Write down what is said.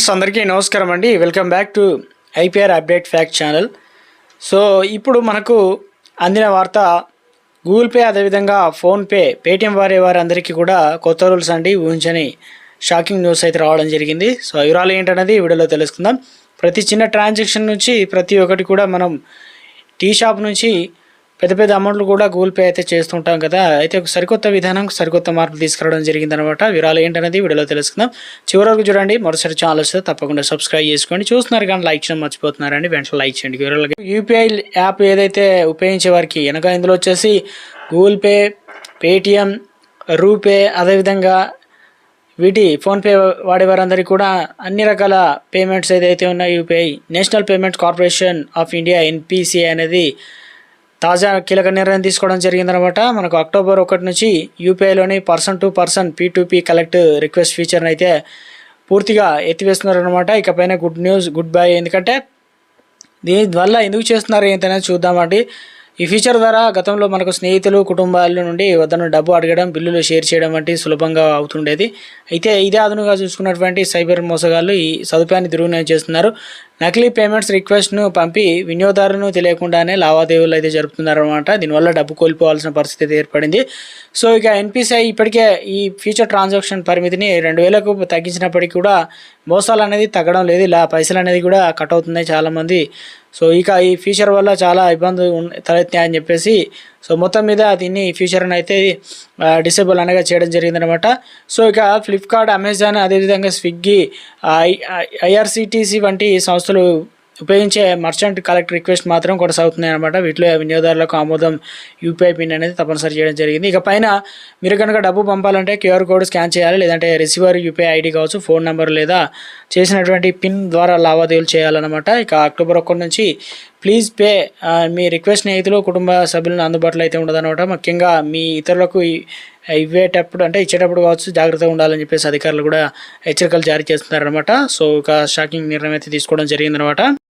Friends అందరికీ నమస్కారం అండి. Welcome back to IPR update fact channel. So ఇప్పుడు మనకు అందిన వార్త గూగుల్ పే అదేవిధంగా ఫోన్పే పేటిఎం వారి వారందరికీ కూడా కొత్త రూల్స్ అండి. ఊహించని షాకింగ్ న్యూస్ అయితే రావడం జరిగింది. సో వివరాలు ఏంటనేది వీడియోలో తెలుసుకుందాం. ప్రతి చిన్న ట్రాన్సాక్షన్ నుంచి ప్రతి ఒక్కటి కూడా మనం టీ షాప్ నుంచి పెద్ద పెద్ద అమౌంట్లు కూడా గూగుల్ పే అయితే చేస్తుంటాం కదా. అయితే ఒక సరికొత్త విధానం సరికొత్త మార్పు తీసుకురావడం జరిగిందనమాట వివరాలు ఏంటనేది వీడియోలో తెలుసుకుందాం. చివరి వరకు చూడండి. మరోసారి ఛానల్ వస్తే తప్పకుండా సబ్స్క్రైబ్ చేసుకోండి. చూస్తున్నారు కానీ లైక్ చేయడం మర్చిపోతున్నారండి. వెంటనే లైక్ చేయండి. వివరాలు యూపీఐ యాప్ ఏదైతే ఉపయోగించే వారికి వెనక ఇందులో వచ్చేసి గూగుల్ పే పేటిఎం రూపే అదేవిధంగా వీటి ఫోన్పే వాడేవారందరికీ కూడా అన్ని రకాల పేమెంట్స్ ఏదైతే ఉన్నాయో UPI national payments corporation of India NPCI అనేది తాజా కీలక నిర్ణయం తీసుకోవడం జరిగిందనమాట. మనకు అక్టోబర్ ఒకటి నుంచి యూపీఐలోని person to person P P collect request ఫీచర్ని అయితే పూర్తిగా ఎత్తివేస్తున్నారనమాట. ఇకపైన గుడ్ న్యూస్ గుడ్ బై. ఎందుకంటే దీనివల్ల ఎందుకు చేస్తున్నారు ఏంటనేది చూద్దామండి. ఈ ఫీచర్ ద్వారా గతంలో మనకు స్నేహితులు కుటుంబాల నుండి వద్దను డబ్బు అడగడం బిల్లులు షేర్ చేయడం వంటి సులభంగా అవుతుండేది. అయితే ఇదే అదునుగా చూసుకున్నటువంటి సైబర్ మోసగాళ్ళు ఈ సదుపాయాన్ని దుర్వినియోగం చేస్తున్నారు. నకిలీ పేమెంట్స్ రిక్వెస్ట్ను పంపి వినియోగదారులను తెలియకుండానే లావాదేవీలు అయితే జరుపుతున్నారన్నమాట. దీనివల్ల డబ్బు కోల్పోవాల్సిన పరిస్థితి ఏర్పడింది. సో ఇక ఎన్పిసిఐ ఇప్పటికే ఈ ఫ్యూచర్ ట్రాన్సాక్షన్ పరిమితిని రెండు వేలకు తగ్గించినప్పటికీ కూడా మోసాలు అనేది తగ్గడం లేదు. ఇలా పైసలు అనేది కూడా కట్ అవుతున్నాయి చాలామంది. సో ఇక ఈ ఫీచర్ వల్ల చాలా ఇబ్బందులు తలెత్తాయని చెప్పేసి సో మొత్తం మీద దీన్ని ఈ ఫీచర్ని అయితే డిసేబుల్ అనగా చేయడం జరిగిందనమాట. సో ఇక ఫ్లిప్కార్ట్ అమెజాన్ అదేవిధంగా స్విగ్గీ ఐఆర్సిటీసీ వంటి సంస్థలు ఉపయోగించే మర్చెంట్ కలెక్ట్ రిక్వెస్ట్ మాత్రం కొనసాగుతున్నాయి అనమాట వీటిలో వినియోగదారులకు ఆమోదం యూపీఐ పిన్ అనేది తప్పనిసరి చేయడం జరిగింది. ఇక పైన మీరు కనుక డబ్బు పంపాలంటే క్యూఆర్ కోడ్ స్కాన్ చేయాలి లేదంటే రిసీవర్ యూపీఐ ఐడి కావచ్చు ఫోన్ నెంబర్ లేదా చేసినటువంటి పిన్ ద్వారా లావాదేవీలు చేయాలన్నమాట. ఇక అక్టోబర్ ఒకటి నుంచి ప్లీజ్ పే uh, మీ రిక్వెస్ట్ స్నేహితులు కుటుంబ సభ్యులను అందుబాటులో అయితే ఉండదన్నమాట. ముఖ్యంగా మీ ఇతరులకు ఇవ్వేటప్పుడు అంటే ఇచ్చేటప్పుడు కావచ్చు జాగ్రత్తగా ఉండాలని చెప్పేసి అధికారులు కూడా హెచ్చరికలు జారీ చేస్తున్నారనమాట సో ఒక షాకింగ్ నిర్ణయం అయితే తీసుకోవడం జరిగిందనమాట